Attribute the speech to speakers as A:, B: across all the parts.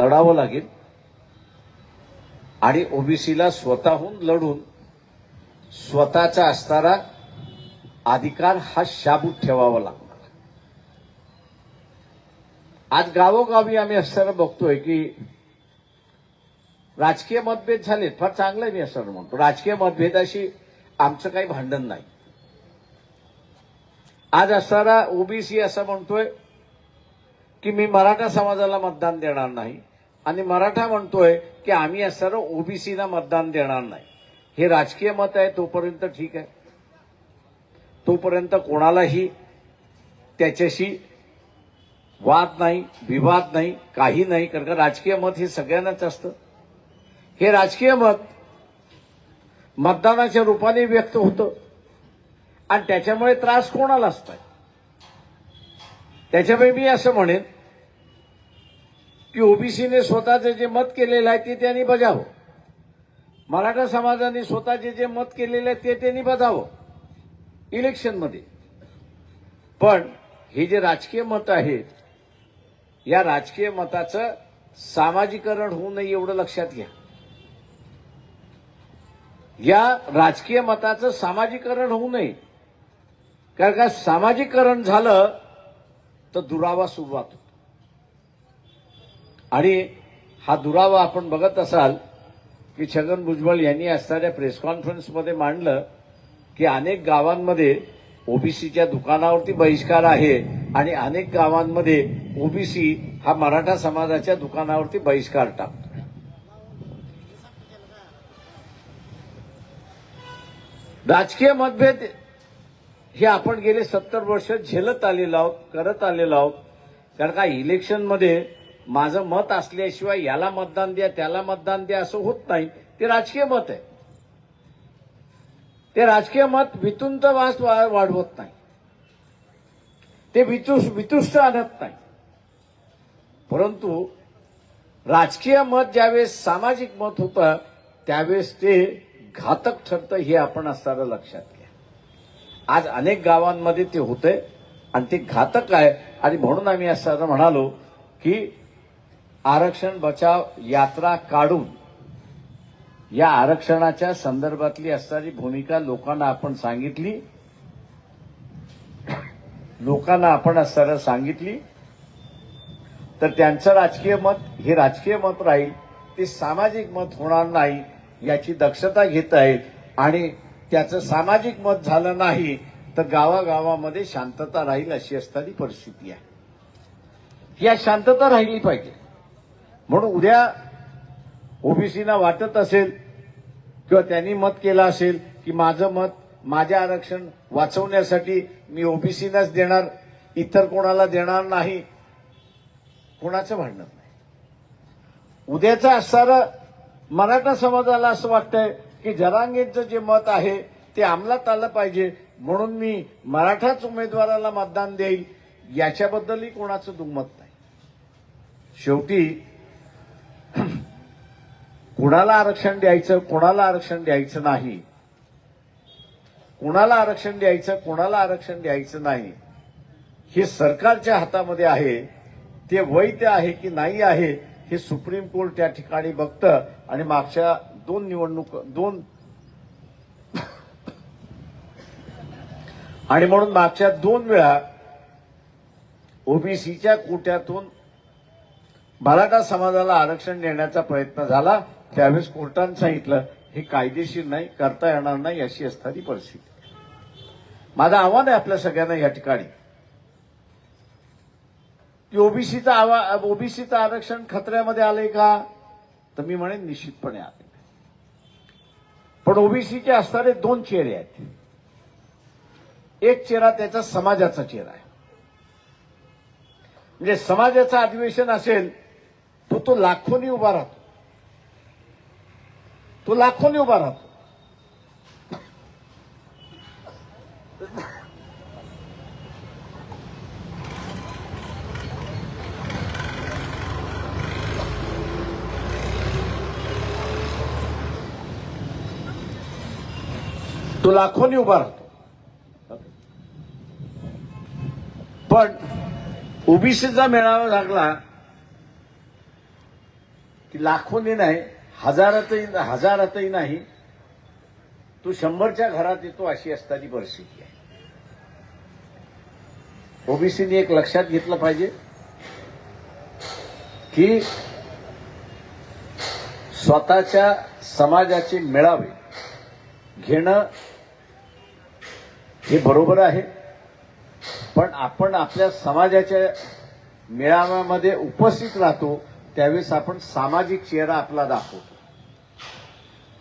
A: लढावं लागेल. आणि ओबीसीला स्वतःहून लढून स्वतःचा असणारा अधिकार हा शाबूत ठेवावा लागणार. आज गावोगावी आम्ही असताना बघतोय की राजकीय मतभेद झालेत. फार चांगलं मी असं म्हणतो. राजकीय मतभेदाशी आमचं काही भांडण नाही. आज असणारा ओबीसी असं म्हणतोय की मी मराठा समाजाला मतदान देणार नाही आणि मराठा म्हणतोय की आम्ही असणारं ओबीसीला मतदान देणार नाही. हे राजकीय मत आहे तोपर्यंत ठीक आहे. तोपर्यंत कोणालाही त्याच्याशी वाद नाही विवाद नाही काही नाही कारण का राजकीय मत हे सगळ्यांनाच असतं. हे राजकीय मत मतदानाच्या रूपाने व्यक्त होतं आणि त्याच्यामुळे त्रास कोणाला असतोय त्याच्यामुळे मी असं म्हणेन की ओबीसीने स्वतःचं जे मत केलेलं आहे ते त्यांनी बजावं. मराठा समाजाने स्वतःचे जे मत केलेलं आहे ते त्यांनी बजावं. इलेक्शनमध्ये. पण हे जे राजकीय मत आहेत या राजकीय मताचं सामाजिकरण होऊ नये एवढं लक्षात घ्या. या राजकीय मताचं सामाजिकरण होऊ नये. कारण का सामाजिकरण झालं तर दुरावा सुरू होतो आणि हा दुरावा आपण बघत असाल की छगन भुजबळ यांनी असणाऱ्या प्रेस कॉन्फरन्समध्ये मांडलं की अनेक गावांमध्ये ओबीसीच्या दुकानावरती बहिष्कार आहे आणि अनेक गावांमध्ये ओबीसी हा मराठा समाजाच्या दुकानावरती बहिष्कार टाकतो. राजकीय मतभेद हे आपण गेले सत्तर वर्ष झेलत आलेलो आहोत करत आलेलो आहोत. कारण का इलेक्शनमध्ये माझं मत असल्याशिवाय याला मतदान द्या त्याला मतदान द्या असं होत नाही. ते राजकीय मत आहे. ते राजकीय मत वितुंत वास वा- वाढवत नाही. ते वितुष वितुष्ट आणत नाही. परंतु राजकीय मत ज्यावेळेस सामाजिक मत होतं त्यावेळेस ते घातक ठरतं हे आपण असताना लक्षात घ्या. आज अनेक गावांमध्ये ते होतंय आणि ते घातक आहे. आणि म्हणून आम्ही असताना म्हणालो की आरक्षण बचाव यात्रा काढून या आरक्षणाच्या संदर्भातली असणारी भूमिका लोकांना आपण सांगितली. लोकांना आपण असताना सांगितली. तर त्यांचं राजकीय मत हे राजकीय मत राहील ते सामाजिक मत होणार नाही याची दक्षता घेत आहेत आणि त्याचं सामाजिक मत झालं नाही तर गावागावामध्ये शांतता राहील अशी असणारी परिस्थिती आहे. या शांतता राहिली पाहिजे. म्हणून उद्या ओबीसीना वाटत असेल किंवा त्यांनी मत केलं असेल की माझं मत माझ्या आरक्षण वाचवण्यासाठी मी ओबीसीनाच देणार इतर कोणाला देणार नाही कोणाचं भांडण नाही. उद्याचं असणारं मराठा समाजाला असं वाटतंय की जरांगेचं जे मत आहे ते अंमलात आलं पाहिजे म्हणून मी मराठाच उमेदवाराला मतदान देईल याच्याबद्दलही कोणाचं दुमत नाही. शेवटी कुणाला आरक्षण द्यायचं कोणाला आरक्षण द्यायचं नाही? कुणाला आरक्षण द्यायचं कोणाला आरक्षण द्यायचं नाही? हे सरकारच्या हातामध्ये आहे. ते वैध आहे की नाही आहे हे सुप्रीम कोर्ट त्या ठिकाणी बघतं आणि मागच्या दोन निवडणूक दोन आणि म्हणून मागच्या दोन वेळा ओबीसीच्या कोट्यातून मराठा समाजाला आरक्षण देण्याचा प्रयत्न झाला. त्यावेळेस कोर्टानं सांगितलं हे कायदेशीर नाही करता येणार नाही अशी असणारी परिस्थिती. माझं आव्हान आहे आपल्या सगळ्यांना या ठिकाणी. की ओबीसीचं आवा ओबीसीचं आरक्षण खतऱ्यामध्ये आलंय का? तर मी म्हणेन निश्चितपणे आले पण ओबीसीचे असणारे दोन चेहरे आहेत. एक चेहरा त्याचा समाजाचा चेहरा आहे. म्हणजे समाजाचं अधिवेशन असेल तो तो लाखोनी उभा राहतो. तो लाखोनी उभा राहतो तो लाखोनी उभा राहतो पण ओबीसीचा मेळावा लागला की लाखोनी नाही हजारातही हजारातही नाही तो शंभरच्या घरात येतो अशी असताना परिस्थिती आहे. ओबीसीने एक लक्षात घेतलं पाहिजे की स्वतःच्या समाजाचे मेळावे घेणं हे बरोबर आहे पण आपण आपल्या समाजाच्या मेळाव्यामध्ये उपस्थित राहतो त्यावेळेस आपण सामाजिक चेहरा आपला दाखवतो.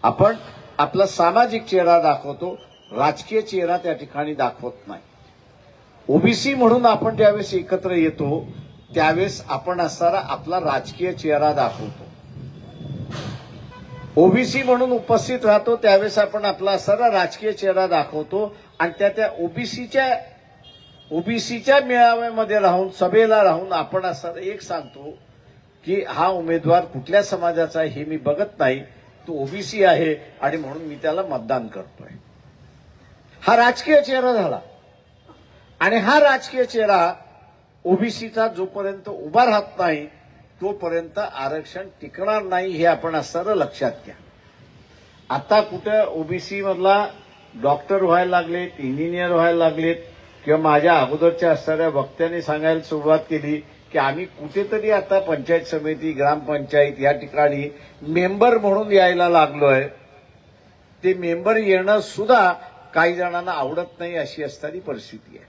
A: आपण आपला सामाजिक चेहरा दाखवतो राजकीय चेहरा त्या ठिकाणी दाखवत नाही. ओबीसी म्हणून आपण ज्यावेळेस एकत्र येतो त्यावेळेस आपण असणारा आपला राजकीय चेहरा दाखवतो. ओबीसी म्हणून उपस्थित राहतो त्यावेळेस आपण आपला असणारा राजकीय चेहरा दाखवतो आणि त्या त्या ओबीसीच्या ओबीसीच्या मेळाव्यामध्ये राहून सभेला राहून आपण असं एक सांगतो की हा उमेदवार कुठल्या समाजाचा आहे हे मी बघत नाही. तो ओबीसी आहे आणि म्हणून मी त्याला मतदान करतोय. हा राजकीय चेहरा झाला. आणि हा राजकीय चेहरा ओबीसीचा जोपर्यंत उभा राहत नाही तोपर्यंत आरक्षण टिकणार नाही हे आपण असताना लक्षात घ्या. आता कुठं ओबीसी मधला डॉक्टर व्हायला लागलेत इंजिनियर व्हायला लागलेत किंवा माझ्या अगोदरच्या असणाऱ्या वक्त्यांनी सांगायला सुरुवात केली की आम्ही कुठेतरी आता पंचायत समिती ग्रामपंचायत या ठिकाणी मेंबर म्हणून यायला लागलोय. ते मेंबर येणं सुद्धा काही जणांना आवडत नाही अशी असणारी परिस्थिती आहे.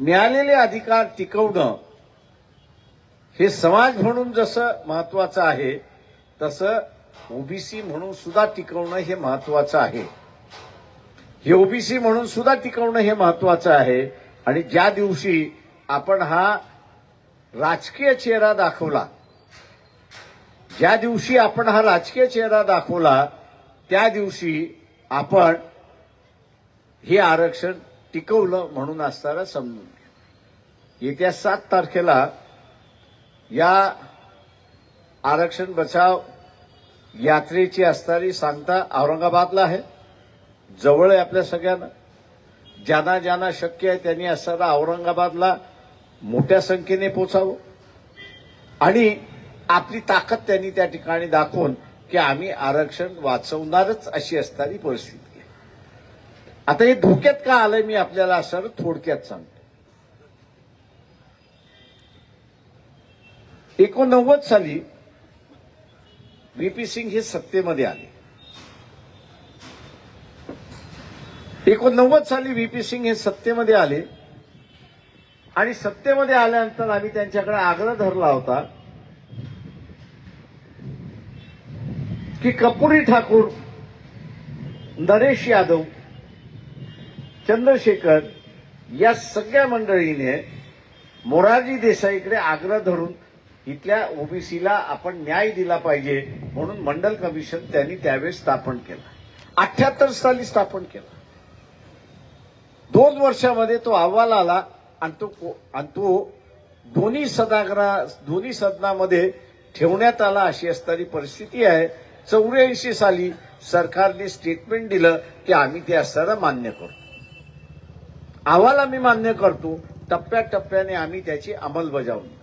A: मिळालेले अधिकार टिकवणं हे समाज म्हणून जसं महत्वाचं आहे तसं ओबीसी म्हणून सुद्धा टिकवणं हे महत्वाचं आहे. हे ओबीसी म्हणून सुद्धा टिकवणं हे महत्वाचं आहे. आणि ज्या दिवशी आपण हा राजकीय चेहरा दाखवला. ज्या दिवशी आपण हा राजकीय चेहरा दाखवला त्या दिवशी आपण हे आरक्षण टिकवलं म्हणून असताना समजून घ्या. येत्या सात तारखेला या आरक्षण बचाव यात्रेची असणारी सांगता औरंगाबादला आहे. जवळ आहे आपल्या सगळ्यांना. ज्यांना ज्यांना शक्य आहे त्यांनी असताना औरंगाबादला मोठ्या संख्येने पोचावं. आणि आपली ताकद त्यांनी त्या ठिकाणी दाखवून की आम्ही आरक्षण वाचवणारच अशी असणारी परिस्थिती आहे. आता हे धोक्यात का आलंय मी आपल्याला असं थोडक्यात सांगतो. एकोणनव्वद साली व्हीपी सिंग हे सत्तेमध्ये आले. एकोणनव्वद साली व्हीपी सिंग हे सत्तेमध्ये आले. आणि सत्तेमध्ये आल्यानंतर आम्ही त्यांच्याकडे आग्रह धरला होता की कपुरी ठाकूर नरेश यादव चंद्रशेखर या सगळ्या मंडळीने मोरारजी देसाईकडे आग्रह धरून इथल्या ओबीसीला आपण न्याय दिला पाहिजे म्हणून मंडल कमिशन त्यांनी त्यावेळेस स्थापन केलं. अठ्याहत्तर साली स्थापन केलं. दोन वर्षामध्ये तो अहवाल आला. आणि तो आणि तो दोन्ही सदाग्रह दोन्ही सदनामध्ये ठेवण्यात आला अशी असणारी परिस्थिती आहे. चौऱ्याऐंशी साली सरकारने स्टेटमेंट दिलं की आम्ही ते असताना मान्य करतो. अहवाल आम्ही मान्य करतो. टप्प्याटप्प्याने आम्ही त्याची अंमलबजावणी.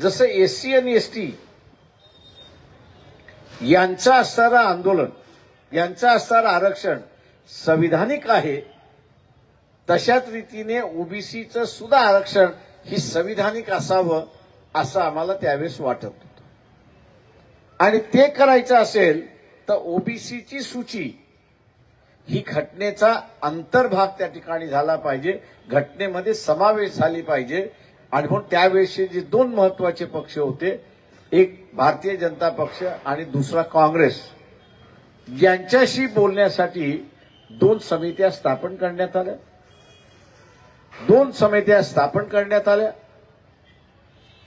A: जसं एससी आणि एसटी यांचं असणारं आंदोलन यांचं असणारं आरक्षण संविधानिक आहे तशाच रीतीने ओबीसीचं सुद्धा आरक्षण ही संविधानिक असावं असं आम्हाला त्यावेळेस वाटत होतं. आणि ते करायचं असेल तर ओबीसीची सूची ही घटनेचा अंतर्भाग त्या ठिकाणी झाला पाहिजे घटनेमध्ये समावेश झाली पाहिजे. आणि म्हणून त्यावेळेसचे जे दोन महत्त्वाचे पक्ष होते एक भारतीय जनता पक्ष आणि दुसरा काँग्रेस यांच्याशी बोलण्यासाठी दोन समित्या स्थापन करण्यात आल्या. दोन समित्या स्थापन करण्यात आल्या.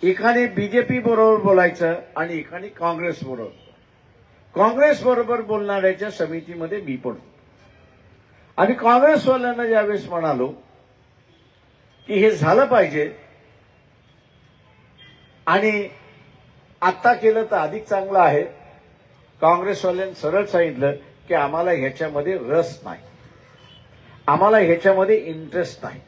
A: एकाने बीजेपी बरोबर बोलायचं आणि एकाने काँग्रेस बरोबर. काँग्रेस बरोबर बोलणाऱ्याच्या समितीमध्ये मी पडतो आणि काँग्रेसवाल्यांना ज्यावेळेस म्हणालो की हे झालं पाहिजे. आणि आत्ता केलं तर अधिक चांगलं आहे. काँग्रेसवाल्यांनी सरळ सांगितलं की आम्हाला ह्याच्यामध्ये रस नाही. आम्हाला ह्याच्यामध्ये इंटरेस्ट नाही.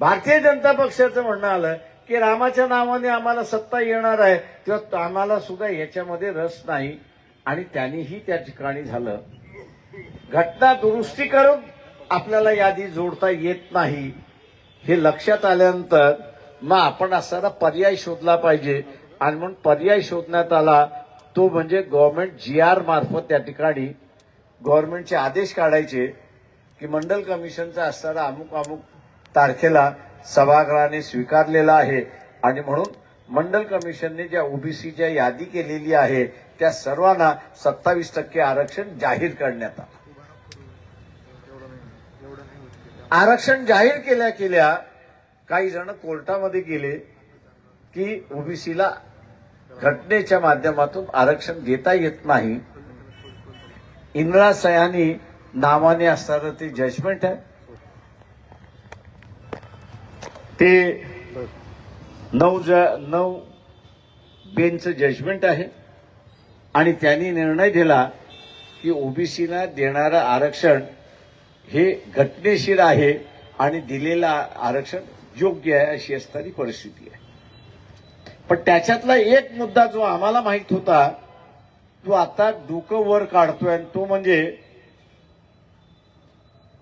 A: भारतीय जनता पक्षाचं म्हणणं आलं की रामाच्या नावाने आम्हाला सत्ता येणार आहे तेव्हा आम्हाला सुद्धा याच्यामध्ये रस नाही. आणि त्यांनीही त्या ठिकाणी झालं. घटना दुरुस्ती करून आपल्याला यादी जोडता येत नाही. हे लक्षात आल्यानंतर मग आपण असा पर्याय शोधला पाहिजे. आणि म्हणून पर्याय शोधण्यात आला तो म्हणजे गव्हर्नमेंट जी आर मार्फत त्या ठिकाणी गव्हर्नमेंटचे आदेश काढायचे की मंडल कमिशनचा असणारा अमुक अमुक तारखेला सभागृहाने स्वीकारलेला आहे. आणि म्हणून मंडल कमिशनने ज्या ओबीसीच्या यादी केलेली आहे त्या सर्वांना सत्तावीस टक्के आरक्षण जाहीर करण्यात आलं. आरक्षण जाहीर केल्या केल्या काही जण कोर्टामध्ये गेले की ओबीसीला घटनेच्या माध्यमातून आरक्षण देता येत नाही. इंदिरा सयानी नावाने असणारं ते जजमेंट आहे. ते नऊ ज नऊ बेनचं जजमेंट आहे. आणि त्यांनी निर्णय दिला की ओबीसीला देणारं आरक्षण हे घटनेशीर आहे आणि दिलेलं आरक्षण योग्य आहे अशी असणारी परिस्थिती आहे. पण त्याच्यातला एक मुद्दा जो आम्हाला माहीत होता तो आता डोकं वर काढतोय आणि तो म्हणजे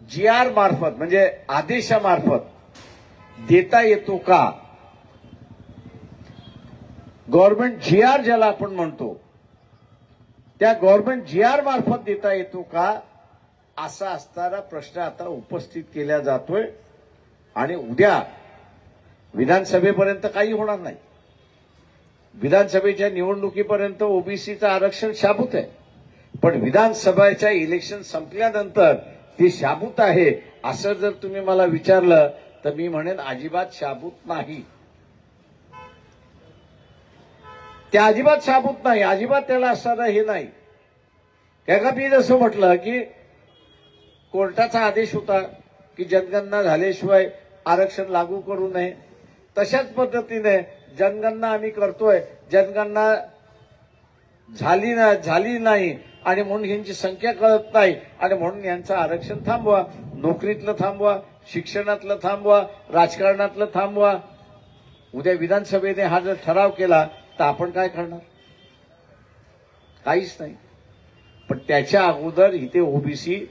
A: जी आर मार्फत म्हणजे आदेशामार्फत देता येतो का? गव्हर्नमेंट जी आर ज्याला आपण म्हणतो त्या गव्हर्नमेंट जी आर मार्फत देता येतो का? असा असणारा प्रश्न आता उपस्थित केला जातोय. आणि उद्या विधानसभेपर्यंत काही होणार नाही. विधानसभेच्या निवडणुकीपर्यंत ओबीसीचं आरक्षण शाबूत आहे. पण विधानसभेच्या इलेक्शन संपल्यानंतर ते शाबूत आहे असं जर तुम्ही मला विचारलं तर मी म्हणेन अजिबात शाबूत नाही. त्या अजिबात शाबूत नाही. अजिबात त्याला असताना हे नाही. एका मी जसं म्हटलं की कोर्टाचा आदेश होता की जनगणना झाल्याशिवाय आरक्षण लागू करू नये. तशाच पद्धतीने जनगणना आम्ही करतोय. जनगणना झाली ना झाली नाही आणि म्हणून यांची संख्या कळत नाही. आणि म्हणून यांचं आरक्षण थांबवा नोकरीतलं थांबवा शिक्षणातलं थांबवा राजकारणातलं थांबवा. उद्या विधानसभेने हा जर ठराव केला तर आपण काय करणार? काहीच नाही. पण त्याच्या अगोदर इथे ओबीसी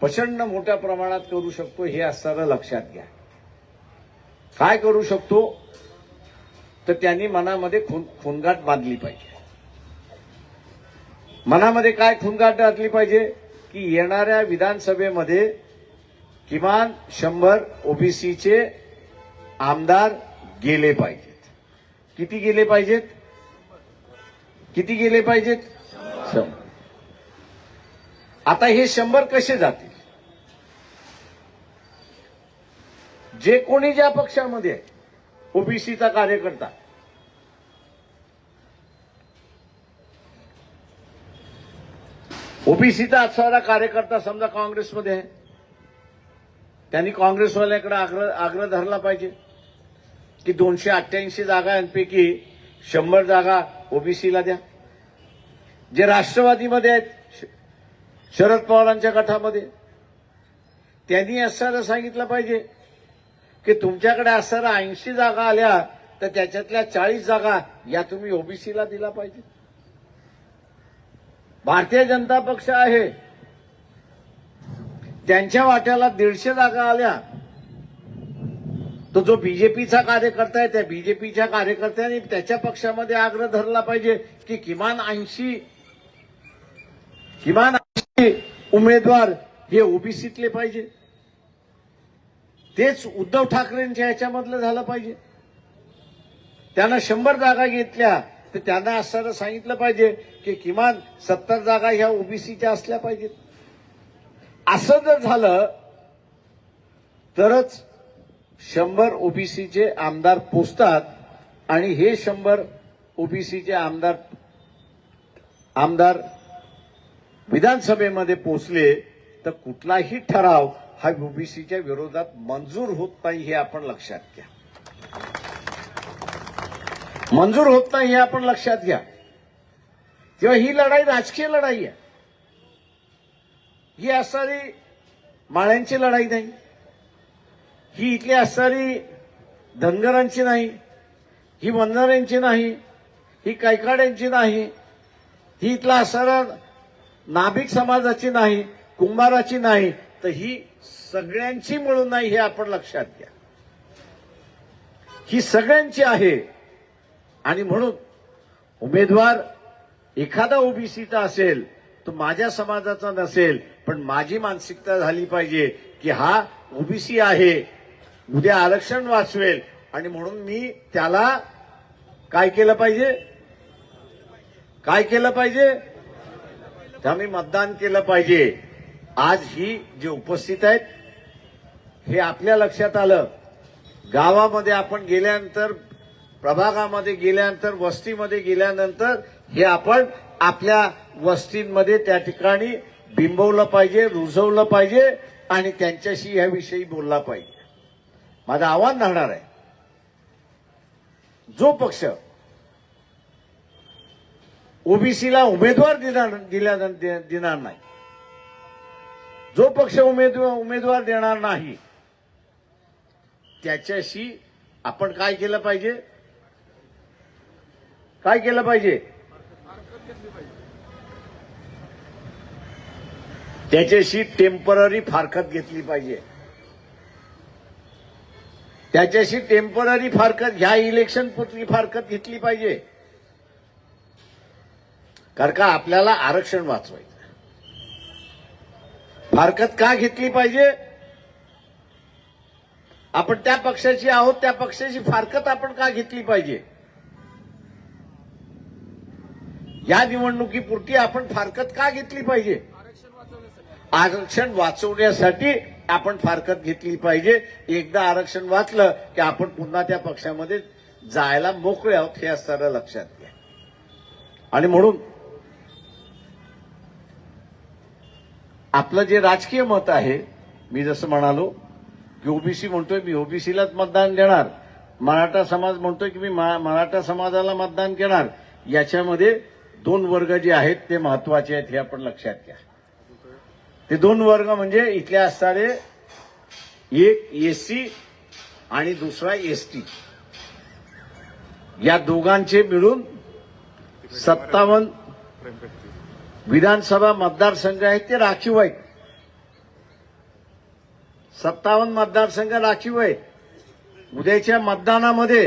A: प्रचंड मोठ्या प्रमाणात करू शकतो हे असताना लक्षात घ्या. काय करू शकतो? तर त्यांनी मनामध्ये खून खूनगाठ बांधली पाहिजे. मनामध्ये काय खूनगाठ बांधली पाहिजे? की येणाऱ्या विधानसभेमध्ये किमान शंभर ओबीसीचे आमदार गेले पाहिजेत. किती गेले पाहिजेत? किती गेले पाहिजेत? शंभर. आता हे शंभर कसे जातील? जे कोणी ज्या पक्षामध्ये आहे ओबीसीचा कार्यकर्ता ओबीसीचा असणारा कार्यकर्ता समजा काँग्रेसमध्ये आहे त्यांनी काँग्रेसवाल्याकडे आग्रह आग्रह धरला पाहिजे. की दोनशे अठ्ठ्याऐंशी जागांपैकी शंभर जागा ओबीसीला द्या. जे राष्ट्रवादीमध्ये आहेत श- शरद पवारांच्या गटामध्ये त्यांनी असं सांगितलं पाहिजे की तुमच्याकडे असणाऱ्या ऐंशी जागा आल्या तर त्याच्यातल्या चाळीस जागा या तुम्ही ओबीसीला दिला पाहिजे. भारतीय जनता पक्ष आहे त्यांच्या वाट्याला दीडशे जागा आल्या. तो जो बीजेपीचा कार्यकर्ता आहे त्या बीजेपीच्या कार्यकर्त्यांनी त्याच्या पक्षामध्ये आग्रह धरला पाहिजे की किमान ऐंशी किमान ऐंशी उमेदवार हे ओबीसीतले पाहिजे. तेच उद्धव ठाकरेंच्या ह्याच्यामधलं झालं पाहिजे. त्यांना शंभर जागा घेतल्या तर त्यांना असं सांगितलं पाहिजे की किमान सत्तर जागा ह्या ओबीसीच्या असल्या पाहिजेत. असं जर झालं तरच शंभर ओबीसीचे आमदार पोचतात आणि हे शंभर ओबीसीचे आमदार आमदार विधानसभेमध्ये पोचले तर कुठलाही ठराव हा ओबीसीच्या विरोधात मंजूर होत नाही हे आपण लक्षात घ्या. मंजूर होत नाही हे आपण लक्षात घ्या. किंवा ही लढाई राजकीय लढाई आहे. ही असणारी माळ्यांची लढाई नाही. ही इथली असणारी धनगरांची नाही. ही वंधाऱ्यांची नाही. ही कैकाड्यांची नाही. ही इथला असणारा नाभिक समाजाची नाही कुंभाराची नाही. तर ही सगळ्यांची मिळून नाही हे आपण लक्षात घ्या. ही सगळ्यांची आहे. आणि म्हणून उमेदवार एखादा ओबीसीचा असेल तो माझ्या समाजाचा नसेल पण माझी मानसिकता झाली पाहिजे की हा ओबीसी आहे उद्या आरक्षण वाचवेल. आणि म्हणून मी त्याला काय केलं पाहिजे? काय केलं पाहिजे? त्या मी मतदान केलं पाहिजे. आज ही जे उपस्थित आहेत हे आपल्या लक्षात आलं. गावामध्ये आपण गेल्यानंतर प्रभागामध्ये गेल्यानंतर वस्तीमध्ये गेल्यानंतर हे आपण आपल्या वस्तींमध्ये त्या ठिकाणी बिंबवलं पाहिजे रुजवलं पाहिजे आणि त्यांच्याशी याविषयी बोलला पाहिजे. माझं आव्हान राहणार आहे. जो पक्ष ओबीसीला उमेदवार देणार दिल्या देणार नाही जो पक्ष उमेदवार उमेदवार देणार नाही त्याच्याशी आपण काय केलं पाहिजे? काय केलं पाहिजे? त्याच्याशी टेंपररी फारकत घेतली पाहिजे. त्याच्याशी टेंपररी फारकत ह्या इलेक्शन पुरती फारकत घेतली पाहिजे. कारण का आपल्याला आरक्षण वाचवायचं फारकत का घेतली पाहिजे? आपण त्या पक्षाची आहोत त्या पक्षाची फारकत आपण का घेतली पाहिजे? या निवडणुकीपुरती आपण फारकत का घेतली पाहिजे? आरक्षण वाचवण्यासाठी आपण फारकत घेतली पाहिजे. एकदा आरक्षण वाचलं की आपण पुन्हा त्या पक्षामध्ये जायला मोकळे आहोत हे असताना लक्षात घ्या. आणि म्हणून आपलं जे राजकीय मत आहे मी जसं म्हणालो की ओबीसी म्हणतोय मी ओबीसीलाच मतदान देणार. मराठा समाज म्हणतोय की मी मा- मराठा समाजाला मतदान घेणार याच्यामध्ये दोन वर्ग जे आहेत ते महत्त्वाचे आहेत हे आपण लक्षात घ्या. ते दोन वर्ग म्हणजे इथले असणारे एक एससी आणि दुसरा एसटी या दोघांचे मिळून सत्तावन्न विधानसभा मतदारसंघ आहेत ते राखीव आहेत. सत्तावन्न मतदारसंघ राखीव आहेत. उद्याच्या मतदानामध्ये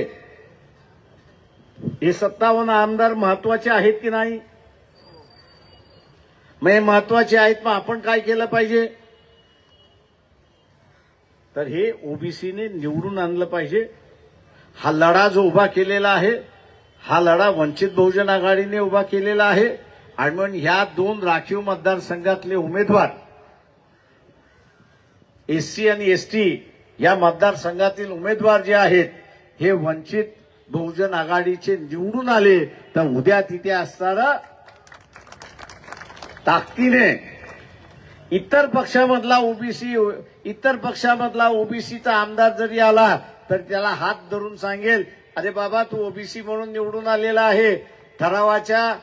A: हे सत्तावन्न आमदार महत्त्वाचे आहेत की नाही? म्हणजे महत्त्वाचे आहेत मग आपण काय केलं पाहिजे? तर हे ओबीसीने निवडून आणलं पाहिजे. हा लढा जो उभा केलेला आहे हा लढा वंचित बहुजन आघाडीने उभा केलेला आहे. आणि म्हणून ह्या दोन राखीव मतदारसंघातले उमेदवार एससी आणि एसटी या मतदारसंघातील उमेदवार जे आहेत हे वंचित बहुजन आघाडीचे निवडून आले. तर उद्या तिथे असताना ताकदीने इतर पक्षामधला ओबीसी इतर पक्षामधला ओबीसीचा आमदार जरी आला तर त्याला हात धरून सांगेल अरे बाबा तू ओबीसी म्हणून निवडून आलेला आहे. ठरावाच्या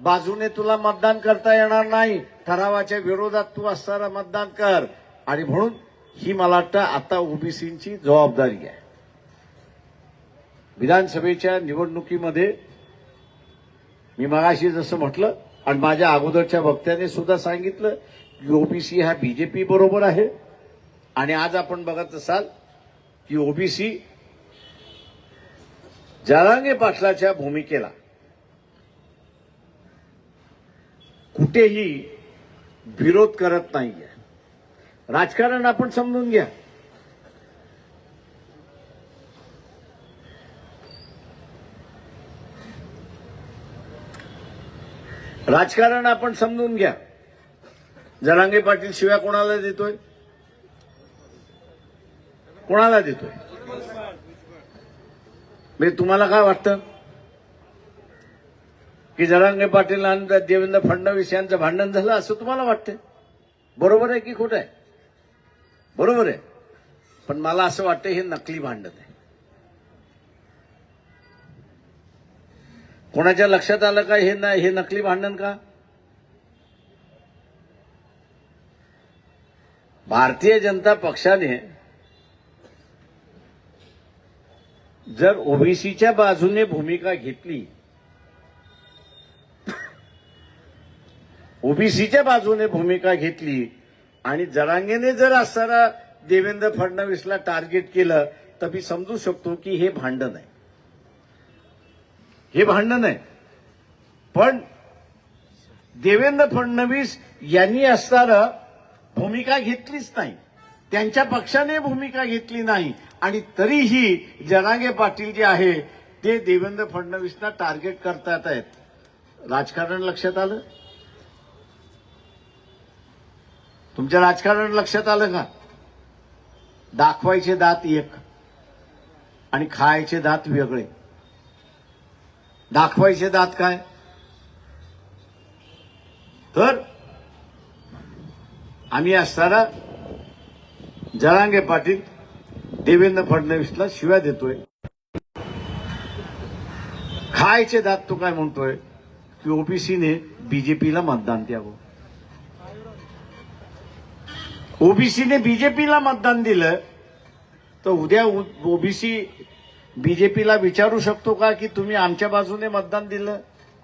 A: बाजूने तुला मतदान करता येणार नाही. ठरावाच्या विरोधात तू असताना मतदान कर. आणि म्हणून ही मला वाटतं आता ओबीसीची जबाबदारी आहे. विधानसभेच्या निवडणुकीमध्ये मी मगाशी जसं म्हटलं आणि माझ्या अगोदरच्या वक्त्याने सुद्धा सांगितलं की ओबीसी हा बीजेपी बरोबर आहे. आणि आज आपण बघत असाल की ओबीसी जरांगे पाटलाच्या भूमिकेला कुठेही विरोध करत नाहीये. राजकारण आपण समजून घ्या. राजकारण आपण समजून घ्या. जरांगे पाटील शिव्या कोणाला देतोय? कोणाला देतोय? म्हणजे तुम्हाला काय वाटतं? की जरांगे पाटील आणि देवेंद्र फडणवीस यांचं भांडण झालं असं तुम्हाला वाटतंय? बरोबर आहे की खोटं आहे? बरोबर आहे. पण मला असं वाटतं हे नकली भांडण आहे. कोणाच्या लक्षात आलं का हे नाही हे नकली भांडण का? भारतीय जनता पक्षाने जर ओबीसीच्या बाजूने भूमिका घेतली ओबीसीच्या बाजूने भूमिका घेतली आणि जरांगेने जर असताना देवेंद्र फडणवीसला टार्गेट केलं तर मी समजू शकतो की हे भांडण आहे. हे भांडण आहे पण देवेंद्र फडणवीस यांनी असताना भूमिका घेतलीच नाही. त्यांच्या पक्षाने भूमिका घेतली नाही. आणि तरीही जरांगे पाटील जे आहे ते देवेंद्र फडणवीसना टार्गेट करतात आहेत. राजकारण लक्षात आलं? तुमच्या राजकारण लक्षात आलं का? दाखवायचे दात एक आणि खायचे दात वेगळे. दाखवायचे दात काय? तर आम्ही असताना जरांगे पाटील देवेंद्र फडणवीसला शिव्या देतोय. खायचे दात तो काय म्हणतोय? की ओबीसीने बीजेपीला मतदान द्यावं. ओबीसीने बीजेपीला मतदान दिलं तर उद्या ओबीसी बीजेपीला विचारू शकतो का की तुम्ही आमच्या बाजूने मतदान दिलं?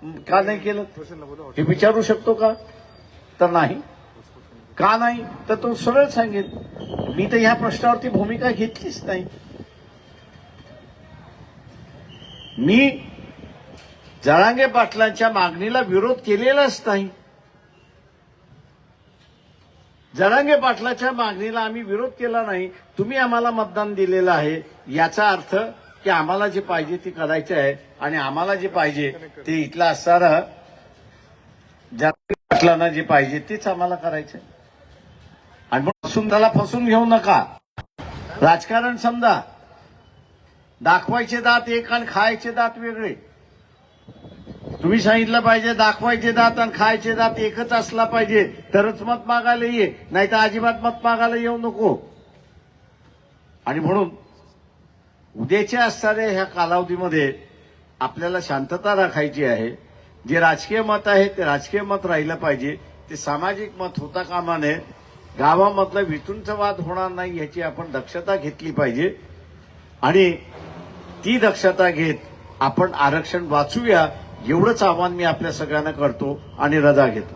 A: का नाही केलं? हे विचारू शकतो का? तर नाही. का नाही? तर तो सरळ सांगेल. मी तर ह्या प्रश्नावरती भूमिका घेतलीच नाही. मी जळांगे पाटलांच्या मागणीला विरोध केलेलाच नाही. जरांगे पाटलाच्या मागणीला आम्ही विरोध केला नाही. तुम्ही आम्हाला मतदान दिलेलं आहे. याचा अर्थ की आम्हाला जे पाहिजे ते करायचे आहे आणि आम्हाला जे पाहिजे ते इथलं असणारा जरांगे जे पाहिजे तेच आम्हाला करायचं आहे. आणि म्हणून फसून त्याला फसून घेऊ नका. राजकारण समजा. दाखवायचे दात एक आणि खायचे दात वेगळे. तुम्ही सांगितलं पाहिजे दाखवायचे दात आणि खायचे दात एकच असला पाहिजे तरच मत मागायला ये नाही तर अजिबात मत मागायला येऊ नको. आणि म्हणून उद्याच्या असणाऱ्या ह्या कालावधीमध्ये आपल्याला शांतता राखायची आहे. जे राजकीय मत आहे ते राजकीय मत राहिलं पाहिजे. ते सामाजिक मत होता कामा नये. गावामधला वितूंचा वाद होणार नाही याची आपण दक्षता घेतली पाहिजे. आणि ती दक्षता घेत आपण आरक्षण वाचूया एवढंच आव्हान मी आपल्या सगळ्यांना करतो आणि रजा घेतो.